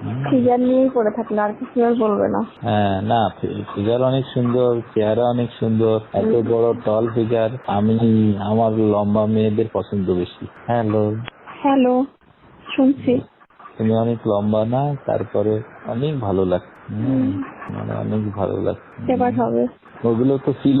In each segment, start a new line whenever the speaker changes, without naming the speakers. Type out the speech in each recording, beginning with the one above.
Figure নিয়েই পড়ে থাকল আর কিছু আর বলবে না।
হ্যাঁ না ফিগার অনেক সুন্দর চেহারা অনেক সুন্দর এত বড় টল ফিগার আমি আমার লম্বা মেয়েদের পছন্দ বেশি। হ্যালো।
হ্যালো শুনছি।
তুমি অনেক লম্বা না তারপরে অনেক ভালো লাগছে। হুম, মানে অনেক ভালো লাগছে।
এবার হবে।
ওগুলো তো ছিল।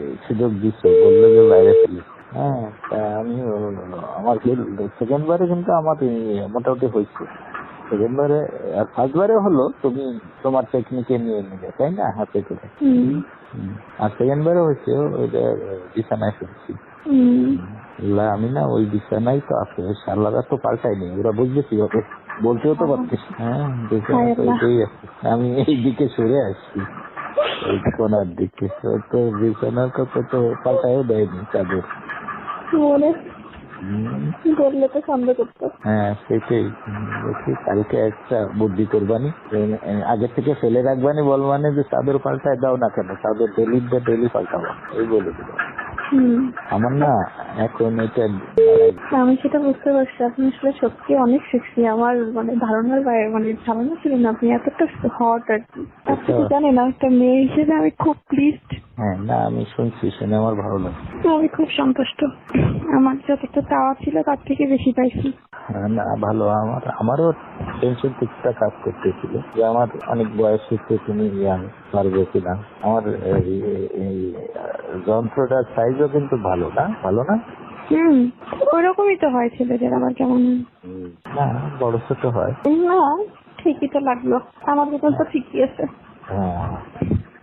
সুযোগ দিচ্ছ বললে যে বাইরে ফেলি হ্যাঁ তা আমি আমার সেকেন্ড বারে কিন্তু আমার মোটামুটি হয়েছে। সেকেন্ড বারে আর ফার্স্ট বারে হলো তুমি তোমার টেকনিকে নিয়ে নিলে তাই না? হাতে করে। আর সেকেন্ড বারে হয়েছে ওইটা বিছানায়
হুম।
আমি না ওই বিছানায় তো আছে সাল্লারা তো পাল্টাইনি ওরা বুঝবে কি হবে বলতেও তো পারতিস হ্যাঁ। বিছানা তো আছে। আমি এই দিকে সরে আসছি। কোনার দিকে তো বিছানার কথা তো পাল্টাও দেয়নি চাদর। হুম,
তো সন্দেহ করতো।
হ্যাঁ সেটাই। বলছি কালকে একটা বুদ্ধি করবানি। আগে থেকে ফেলে রাখবানি বলবানি যে চাদর পাল্টায় দাও না কেন? চাদর ডেলি ডেলি পাল্টাবো। এই বলে দিল। আমার না এখন এটা
আমি সেটা বুঝতে পারছি আপনি আসলে সত্যি অনেক সেক্সি আমার মানে ধারণার বাইরে মানে ধারণা ছিল না আপনি এতটা হট আর কি। আপনি তো জানেন একটা মেয়ে হিসেবে আমি খুব প্লিজড
হ্যাঁ না আমি শুনছি শুনে আমার ভালো
আমি খুব সন্তুষ্ট। আমার যতটা চাওয়া ছিল তার থেকে বেশি পাইছি।
না ভালো। আমার আমারও টেনশন কিছুটা কাজ করতেছিল। যে আমার অনেক বয়স হচ্ছে তুমি ইয়াং পারবে কিনা। আমার এই- যন্ত্রটার সাইজও কিন্তু ভালো না ভালো না?
হুম ওইরকমই তো হয় ছেলেদের আমার কেমন?
না বড় ছোট হয়।
না ঠিকই তো লাগল। আমার বেতন তো ঠিকই আছে।
হ্যাঁ।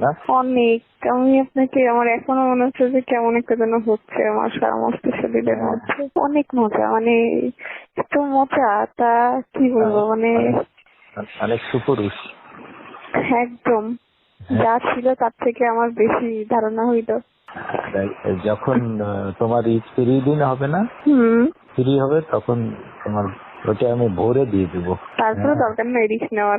না?
অনেক। আমি আপনাকে আমার এখনও মনে হচ্ছে যে কেমন একটা যেন হচ্ছে আমার সমস্ত শরীরের মধ্যে। অনেক মজা মানে এত মজা তা কি বলব মানে
অনেক সুপুরুষ।
একদম। যা ছিল তার থেকে আমার বেশি ধারণা হইল।
যখন তোমার ঈদ ফ্রি দিন হবে না? ফ্রি হবে তখন তোমার ওটা আমি ভোরে দিয়ে দেবো।
তারপরে দরকার নেই রিস্ক নেওয়ার।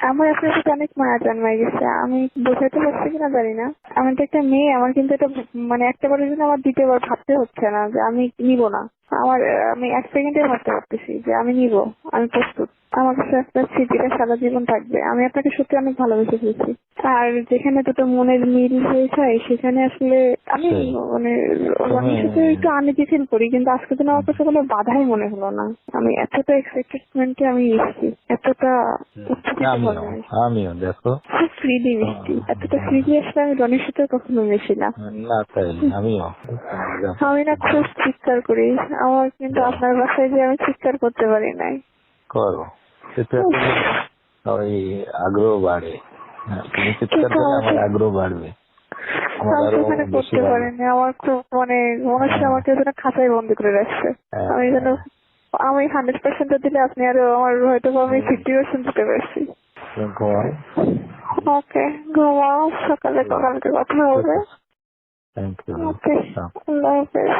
আমার আপনার অনেক মায়া জন্মায় গেছে। আমি বোঝাতে পারছি কিনা জানি না। আমি তো একটা মেয়ে, আমার কিন্তু এটা মানে একটা বারের জন্য আমার দ্বিতীয়বার ভাবতে হচ্ছে না যে আমি নিব না। আমার, আমি এক সেকেন্ডে ভাবতে পারতেছি যে আমি নিব, আমি প্রস্তুত। আমার কাছে আপনার স্মৃতিটা সারা জীবন থাকবে। আমি আপনাকে সত্যি অনেক ভালোবেসে ফেলছি। আর যেখানে দুটো মনের মিল হয়ে যায় সেখানে আসলে আমি। মানে আমি সাথে একটু আনিজি ফিল করি কিন্তু আজকে দিন আমার কাছে কোনো বাধাই মনে হলো না। আমি এতটা এক্সাইটেডমেন্টে আমি এসেছি এতটা
আমিও দেখো।
খুব ফ্রিলি মিষ্টি এতটা ফ্রিলি আসলে আমি রনির সাথে কখনো মিশি না।
না আমিও।
আমি না খুব চিৎকার করি আমার কিন্তু আপনার বাসায় যে আমি চিৎকার করতে পারি নাই।
করো। সেটা ওই আগ্রহ বাড়ে। হ্যাঁ, তুমি চিৎকার করলে আমার আগ্রহ বাড়বে।
করতে পারিনি। আমার খুব মানে মনে হচ্ছে আমাকে যেন খাঁচায় বন্দি করে রাখছে।
হ্যাঁ,
আমি যেন আমি হান্ড্রেড পার্সেন্ট দিলে আপনি আরও আমার হয়তো বা আমি ফিফটি পার্সেন্ট দিতে পারছি। ওকে ঘুমাও। সকালে কালকে কথা হবে। ওকে আল্লাহ হাফেজ।